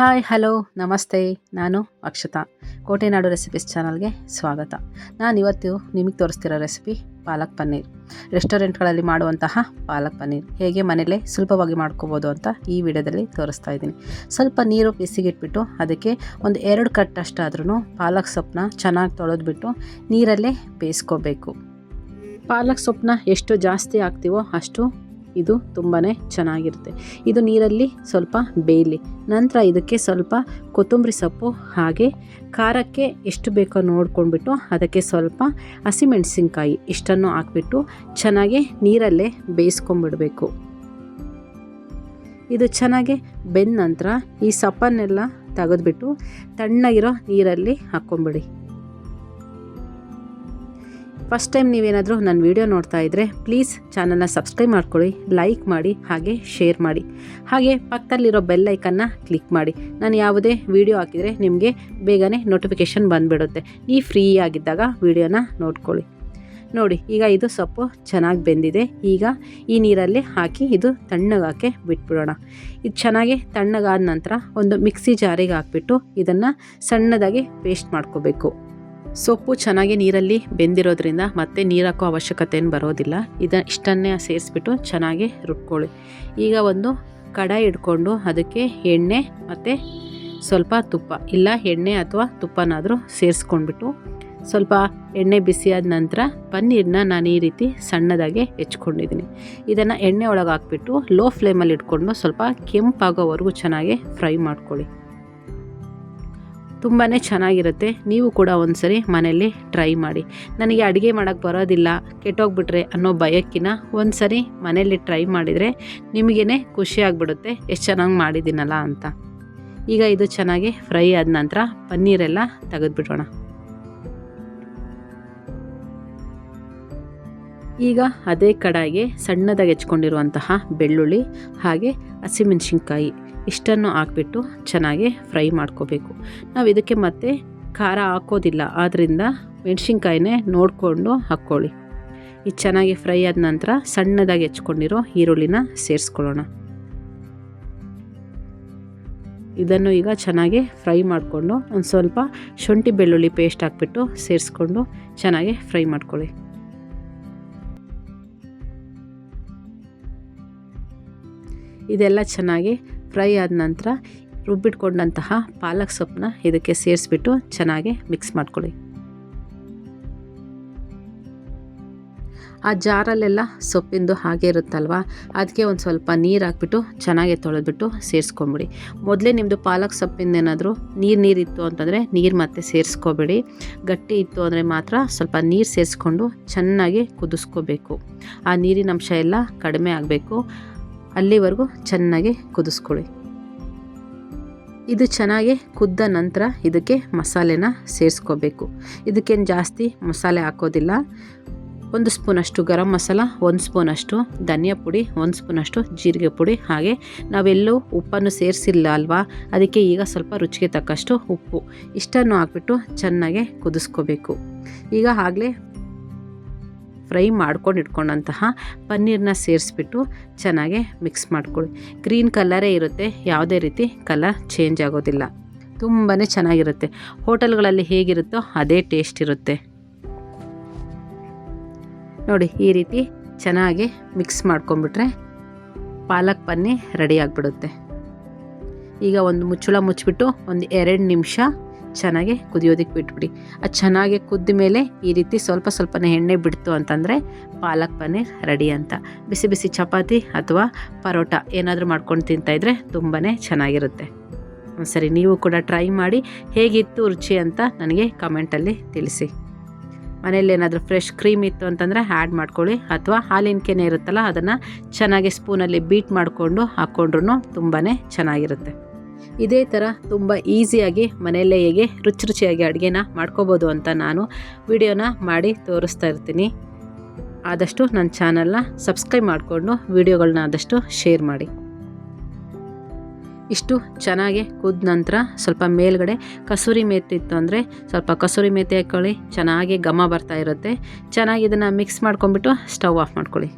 Hi hello ನಮಸ್ತೆ. ನಾನು ಅಕ್ಷತಾ. ಕೋಟೆನಾಡು recipes ಚಾನಲ್ಗೆ ಸ್ವಾಗತ. ನಾನು ಇವತ್ತು ನಿಮಗೆ ತೋರಿಸ್ತಿರೋ ರೆಸಿಪಿ ಪಾಲಕ್ ಪನ್ನೀರ್. ರೆಸ್ಟೋರೆಂಟ್ಗಳಲ್ಲಿ ಮಾಡುವಂತಹ ಪಾಲಕ್ ಪನ್ನೀರ್. ಹೇಗೆ ಮನೆಯಲ್ಲೇ ಸುಲಭವಾಗಿ ಮಾಡ್ಕೋಬೋದು ಅಂತ ಈ ವಿಡಿಯೋದಲ್ಲಿ ತೋರಿಸ್ತಾ ಇದ್ದೀನಿ. ಸ್ವಲ್ಪ ನೀರು ಬಿಸಿಗಿಟ್ಬಿಟ್ಟು ಅದಕ್ಕೆ ಒಂದು ಎರಡು ಕಟ್ಟಷ್ಟಾದ್ರೂ ಪಾಲಕ್ ಸೊಪ್ಪನ್ನ ಚೆನ್ನಾಗಿ ತೊಳೆದ್ಬಿಟ್ಟು ನೀರಲ್ಲೇ ಬೇಯಿಸ್ಕೋಬೇಕು. ಪಾಲಕ್ ಸೊಪ್ಪನ್ನ ಎಷ್ಟು ಜಾಸ್ತಿ ಹಾಕ್ತೀವೋ ಅಷ್ಟು ಇದು ತುಂಬಾ ಚೆನ್ನಾಗಿರುತ್ತೆ. ಇದು ನೀರಲ್ಲಿ ಸ್ವಲ್ಪ ಬೇಯಲಿ. ನಂತರ ಇದಕ್ಕೆ ಸ್ವಲ್ಪ ಕೊತ್ತಂಬರಿ ಸೊಪ್ಪು, ಹಾಗೆ ಖಾರಕ್ಕೆ ಎಷ್ಟು ಬೇಕೋ ನೋಡ್ಕೊಂಡ್ಬಿಟ್ಟು ಅದಕ್ಕೆ ಸ್ವಲ್ಪ ಹಸಿಮೆಣಸಿನ್ಕಾಯಿ ಇಷ್ಟನ್ನು ಹಾಕ್ಬಿಟ್ಟು ಚೆನ್ನಾಗಿ ನೀರಲ್ಲೇ ಬೇಯಿಸ್ಕೊಂಬಿಡಬೇಕು. ಇದು ಚೆನ್ನಾಗಿ ಬೆಂದ ನಂತರ ಈ ಸೊಪ್ಪನ್ನೆಲ್ಲ ತೆಗೆದ್ಬಿಟ್ಟು ತಣ್ಣಗಿರೋ ನೀರಲ್ಲಿ ಹಾಕ್ಕೊಂಬಿಡಿ. ಫಸ್ಟ್ ಟೈಮ್ ನೀವೇನಾದರೂ ನನ್ನ ವೀಡಿಯೋ ನೋಡ್ತಾ ಇದ್ದರೆ ಪ್ಲೀಸ್ ಚಾನಲ್ನ ಸಬ್ಸ್ಕ್ರೈಬ್ ಮಾಡ್ಕೊಳ್ಳಿ ಲೈಕ್ ಮಾಡಿ, ಹಾಗೆ ಶೇರ್ ಮಾಡಿ. ಹಾಗೆ ಪಕ್ಕದಲ್ಲಿರೋ ಬೆಲ್ ಐಕನ್ನ ಕ್ಲಿಕ್ ಮಾಡಿ. ನಾನು ಯಾವುದೇ ವೀಡಿಯೋ ಹಾಕಿದರೆ ನಿಮಗೆ ಬೇಗನೆ ನೋಟಿಫಿಕೇಷನ್ ಬಂದುಬಿಡುತ್ತೆ. ಈ ಫ್ರೀ ಆಗಿದ್ದಾಗ ವೀಡಿಯೋನ ನೋಡ್ಕೊಳ್ಳಿ. ನೋಡಿ, ಈಗ ಇದು ಸೊಪ್ಪು ಚೆನ್ನಾಗಿ ಬೆಂದಿದೆ. ಈಗ ಈ ನೀರಲ್ಲಿ ಹಾಕಿ ಇದು ತಣ್ಣಗಾಕೆ ಬಿಟ್ಬಿಡೋಣ. ಇದು ಚೆನ್ನಾಗಿ ತಣ್ಣಗಾದ ನಂತರ ಒಂದು ಮಿಕ್ಸಿ ಜಾರಿಗೆ ಹಾಕ್ಬಿಟ್ಟು ಇದನ್ನು ಸಣ್ಣದಾಗಿ ಪೇಸ್ಟ್ ಮಾಡ್ಕೋಬೇಕು. ಸೊಪ್ಪು ಚೆನ್ನಾಗಿ ನೀರಲ್ಲಿ ಬೆಂದಿರೋದ್ರಿಂದ ಮತ್ತೆ ನೀರು ಹಾಕೋ ಅವಶ್ಯಕತೆ ಏನು ಬರೋದಿಲ್ಲ. ಇದ ಇಷ್ಟನ್ನೇ ಸೇರಿಸ್ಬಿಟ್ಟು ಚೆನ್ನಾಗಿ ರುಬ್ಕೊಳ್ಳಿ. ಈಗ ಒಂದು ಕಡಾಯಿ ಇಟ್ಕೊಂಡು ಅದಕ್ಕೆ ಎಣ್ಣೆ ಮತ್ತು ಸ್ವಲ್ಪ ತುಪ್ಪ, ಇಲ್ಲ ಎಣ್ಣೆ ಅಥವಾ ತುಪ್ಪನಾದರೂ ಸೇರಿಸ್ಕೊಂಡ್ಬಿಟ್ಟು ಸ್ವಲ್ಪ ಎಣ್ಣೆ ಬಿಸಿಯಾದ ನಂತರ ಪನ್ನೀರನ್ನ ನಾನು ಈ ರೀತಿ ಸಣ್ಣದಾಗಿ ಹೆಚ್ಕೊಂಡಿದ್ದೀನಿ. ಇದನ್ನು ಎಣ್ಣೆ ಒಳಗೆ ಹಾಕ್ಬಿಟ್ಟು ಲೋ ಫ್ಲೇಮಲ್ಲಿ ಇಟ್ಕೊಂಡು ಸ್ವಲ್ಪ ಕೆಂಪಾಗೋವರೆಗೂ ಚೆನ್ನಾಗಿ ಫ್ರೈ ಮಾಡ್ಕೊಳ್ಳಿ. ತುಂಬಾ ಚೆನ್ನಾಗಿರುತ್ತೆ. ನೀವು ಕೂಡ ಒಂದ್ಸರಿ ಮನೆಯಲ್ಲಿ ಟ್ರೈ ಮಾಡಿ. ನನಗೆ ಅಡುಗೆ ಮಾಡೋಕ್ಕೆ ಬರೋದಿಲ್ಲ, ಕೆಟ್ಟೋಗ್ಬಿಟ್ರೆ ಅನ್ನೋ ಭಯಕ್ಕಿನ ಒಂದ್ಸರಿ ಮನೆಯಲ್ಲಿ ಟ್ರೈ ಮಾಡಿದರೆ ನಿಮಗೇ ಖುಷಿ ಆಗಿಬಿಡುತ್ತೆ. ಎಷ್ಟು ಚೆನ್ನಾಗಿ ಮಾಡಿದ್ದೀನಲ್ಲ ಅಂತ. ಈಗ ಇದು ಚೆನ್ನಾಗಿ ಫ್ರೈ ಆದ ನಂತರ ಪನ್ನೀರೆಲ್ಲ ತೆಗೆದುಬಿಡೋಣ. ಈಗ ಅದೇ ಕಡಾಯಿಗೆ ಸಣ್ಣದಾಗಿ ಹೆಚ್ಕೊಂಡಿರುವಂತಹ ಬೆಳ್ಳುಳ್ಳಿ ಹಾಗೆ ಹಸಿಮೆಣ್ಸಿನ್ಕಾಯಿ ಇಷ್ಟನ್ನು ಹಾಕ್ಬಿಟ್ಟು ಚೆನ್ನಾಗಿ ಫ್ರೈ ಮಾಡ್ಕೋಬೇಕು. ನಾವು ಇದಕ್ಕೆ ಮತ್ತೆ ಖಾರ ಹಾಕೋದಿಲ್ಲ ಆದ್ದರಿಂದ ಮೆಣಸಿನ್ಕಾಯಿನೇ ನೋಡಿಕೊಂಡು ಹಾಕ್ಕೊಳ್ಳಿ. ಈ ಚೆನ್ನಾಗಿ ಫ್ರೈ ಆದ ನಂತರ ಸಣ್ಣದಾಗಿ ಹೆಚ್ಕೊಂಡಿರೋ ಈರುಳ್ಳಿನ ಸೇರಿಸ್ಕೊಳ್ಳೋಣ. ಇದನ್ನು ಈಗ ಚೆನ್ನಾಗಿ ಫ್ರೈ ಮಾಡಿಕೊಂಡು ಒಂದು ಸ್ವಲ್ಪ ಶುಂಠಿ ಬೆಳ್ಳುಳ್ಳಿ ಪೇಸ್ಟ್ ಹಾಕ್ಬಿಟ್ಟು ಸೇರಿಸ್ಕೊಂಡು ಚೆನ್ನಾಗಿ ಫ್ರೈ ಮಾಡ್ಕೊಳ್ಳಿ. ಇದೆಲ್ಲ ಚೆನ್ನಾಗಿ ಫ್ರೈ ಆದ ನಂತರ ರುಬ್ಬಿಟ್ಕೊಂಡಂತಹ ಪಾಲಕ್ ಸೊಪ್ಪನ್ನ ಇದಕ್ಕೆ ಸೇರಿಸ್ಬಿಟ್ಟು ಚೆನ್ನಾಗಿ ಮಿಕ್ಸ್ ಮಾಡ್ಕೊಳ್ಳಿ. ಆ ಜಾರಲ್ಲೆಲ್ಲ ಸೊಪ್ಪಿಂದು ಹಾಗೆ ಇರುತ್ತಲ್ವ? ಅದಕ್ಕೆ ಒಂದು ಸ್ವಲ್ಪ ನೀರು ಹಾಕ್ಬಿಟ್ಟು ಚೆನ್ನಾಗಿ ತೊಳೆದ್ಬಿಟ್ಟು ಸೇರಿಸ್ಕೊಂಬಿಡಿ. ಮೊದಲೇ ನಿಮ್ಮದು ಪಾಲಕ್ ಸೊಪ್ಪಿಂದ ಏನಾದರೂ ನೀರು ನೀರಿತ್ತು ಅಂತಂದರೆ ನೀರು ಮತ್ತೆ ಸೇರಿಸ್ಕೋಬೇಡಿ. ಗಟ್ಟಿ ಇತ್ತು ಅಂದರೆ ಮಾತ್ರ ಸ್ವಲ್ಪ ನೀರು ಸೇರಿಸ್ಕೊಂಡು ಚೆನ್ನಾಗಿ ಕುದಿಸ್ಕೋಬೇಕು. ಆ ನೀರಿನಂಶ ಎಲ್ಲ ಕಡಿಮೆ ಆಗಬೇಕು. ಅಲ್ಲಿವರೆಗೂ ಚೆನ್ನಾಗಿ ಕುದಿಸ್ಕೊಳ್ಳಿ. ಇದು ಚೆನ್ನಾಗಿ ಕುದ್ದ ನಂತರ ಇದಕ್ಕೆ ಮಸಾಲೆನ ಸೇರಿಸ್ಕೋಬೇಕು. ಇದಕ್ಕೇನು ಜಾಸ್ತಿ ಮಸಾಲೆ ಹಾಕೋದಿಲ್ಲ. ಒಂದು ಸ್ಪೂನಷ್ಟು ಗರಂ ಮಸಾಲ, ಒಂದು ಸ್ಪೂನಷ್ಟು ಧನಿಯಾ ಪುಡಿ, ಒಂದು ಸ್ಪೂನಷ್ಟು ಜೀರಿಗೆ ಪುಡಿ. ಹಾಗೆ ನಾವೆಲ್ಲೂ ಉಪ್ಪನ್ನು ಸೇರಿಸಿಲ್ಲ ಅಲ್ವಾ? ಅದಕ್ಕೆ ಈಗ ಸ್ವಲ್ಪ ರುಚಿಗೆ ತಕ್ಕಷ್ಟು ಉಪ್ಪು. ಇಷ್ಟನ್ನು ಹಾಕ್ಬಿಟ್ಟು ಚೆನ್ನಾಗಿ ಕುದಿಸ್ಕೋಬೇಕು. ಈಗ ಆಗಲೇ ಫ್ರೈ ಮಾಡ್ಕೊಂಡು ಇಟ್ಕೊಂಡಂತಹ ಪನ್ನೀರನ್ನ ಸೇರಿಸ್ಬಿಟ್ಟು ಚೆನ್ನಾಗಿ ಮಿಕ್ಸ್ ಮಾಡ್ಕೊಳ್ಳಿ. ಗ್ರೀನ್ ಕಲರೇ ಇರುತ್ತೆ, ಯಾವುದೇ ರೀತಿ ಕಲರ್ ಚೇಂಜ್ ಆಗೋದಿಲ್ಲ. ತುಂಬಾ ಚೆನ್ನಾಗಿರುತ್ತೆ. ಹೋಟೆಲ್ಗಳಲ್ಲಿ ಹೇಗಿರುತ್ತೋ ಅದೇ ಟೇಸ್ಟ್ ಇರುತ್ತೆ. ನೋಡಿ, ಈ ರೀತಿ ಚೆನ್ನಾಗಿ ಮಿಕ್ಸ್ ಮಾಡ್ಕೊಂಬಿಟ್ರೆ ಪಾಲಕ್ ಪನ್ನೀರ್ ರೆಡಿ ಆಗಿಬಿಡುತ್ತೆ. ಈಗ ಒಂದು ಮುಚ್ಚಳ ಮುಚ್ಚಿಬಿಟ್ಟು ಒಂದು ಎರಡು ನಿಮಿಷ ಚೆನ್ನಾಗಿ ಕುದಿಯೋದಕ್ಕೆ ಬಿಟ್ಬಿಡಿ. ಅದು ಚೆನ್ನಾಗಿ ಕುದ್ದ ಮೇಲೆ ಈ ರೀತಿ ಸ್ವಲ್ಪ ಸ್ವಲ್ಪನೇ ಎಣ್ಣೆ ಬಿಡ್ತು ಅಂತಂದರೆ ಪಾಲಕ್ ಪನ್ನೀರ್ ರೆಡಿ ಅಂತ. ಬಿಸಿ ಬಿಸಿ ಚಪಾತಿ ಅಥವಾ ಪರೋಟ ಏನಾದರೂ ಮಾಡ್ಕೊಂಡು ತಿಂತಾಯಿದ್ರೆ ತುಂಬಾ ಚೆನ್ನಾಗಿರುತ್ತೆ. ಸರಿ ನೀವು ಕೂಡ ಟ್ರೈ ಮಾಡಿ ಹೇಗಿತ್ತು ರುಚಿ ಅಂತ ನನಗೆ ಕಮೆಂಟಲ್ಲಿ ತಿಳಿಸಿ. ಮನೇಲಿ ಏನಾದರೂ ಫ್ರೆಶ್ ಕ್ರೀಮ್ ಇತ್ತು ಅಂತಂದರೆ ಆ್ಯಡ್ ಮಾಡ್ಕೊಳ್ಳಿ. ಅಥವಾ ಹಾಲಿನ ಕೆನೆ ಇರುತ್ತಲ್ಲ, ಅದನ್ನು ಚೆನ್ನಾಗಿ ಸ್ಪೂನಲ್ಲಿ ಬೀಟ್ ಮಾಡಿಕೊಂಡು ಹಾಕ್ಕೊಂಡ್ರೂ ತುಂಬಾ ಚೆನ್ನಾಗಿರುತ್ತೆ. ಇದೇ ಥರ ತುಂಬ ಈಸಿಯಾಗಿ ಮನೆಯಲ್ಲೇ ಹೇಗೆ ರುಚಿ ರುಚಿಯಾಗಿ ಅಡುಗೆನ ಮಾಡ್ಕೋಬೋದು ಅಂತ ನಾನು ವಿಡಿಯೋನ ಮಾಡಿ ತೋರಿಸ್ತಾ ಇರ್ತೀನಿ. ಆದಷ್ಟು ನನ್ನ ಚಾನಲ್ನ ಸಬ್ಸ್ಕ್ರೈಬ್ ಮಾಡಿಕೊಂಡು ವಿಡಿಯೋಗಳನ್ನ ಆದಷ್ಟು ಶೇರ್ ಮಾಡಿ. ಇಷ್ಟು ಚೆನ್ನಾಗಿ ಕುದ ನಂತರ ಸ್ವಲ್ಪ ಮೇಲ್ಗಡೆ ಕಸೂರಿ ಮೇತಿ ಇತ್ತು ಅಂದರೆ ಸ್ವಲ್ಪ ಕಸೂರಿ ಮೇತಿ ಹಾಕ್ಕೊಳ್ಳಿ, ಚೆನ್ನಾಗಿ ಘಮ ಬರ್ತಾ ಇರುತ್ತೆ. ಚೆನ್ನಾಗಿ ಇದನ್ನು ಮಿಕ್ಸ್ ಮಾಡ್ಕೊಂಬಿಟ್ಟು ಸ್ಟವ್ ಆಫ್ ಮಾಡ್ಕೊಳ್ಳಿ.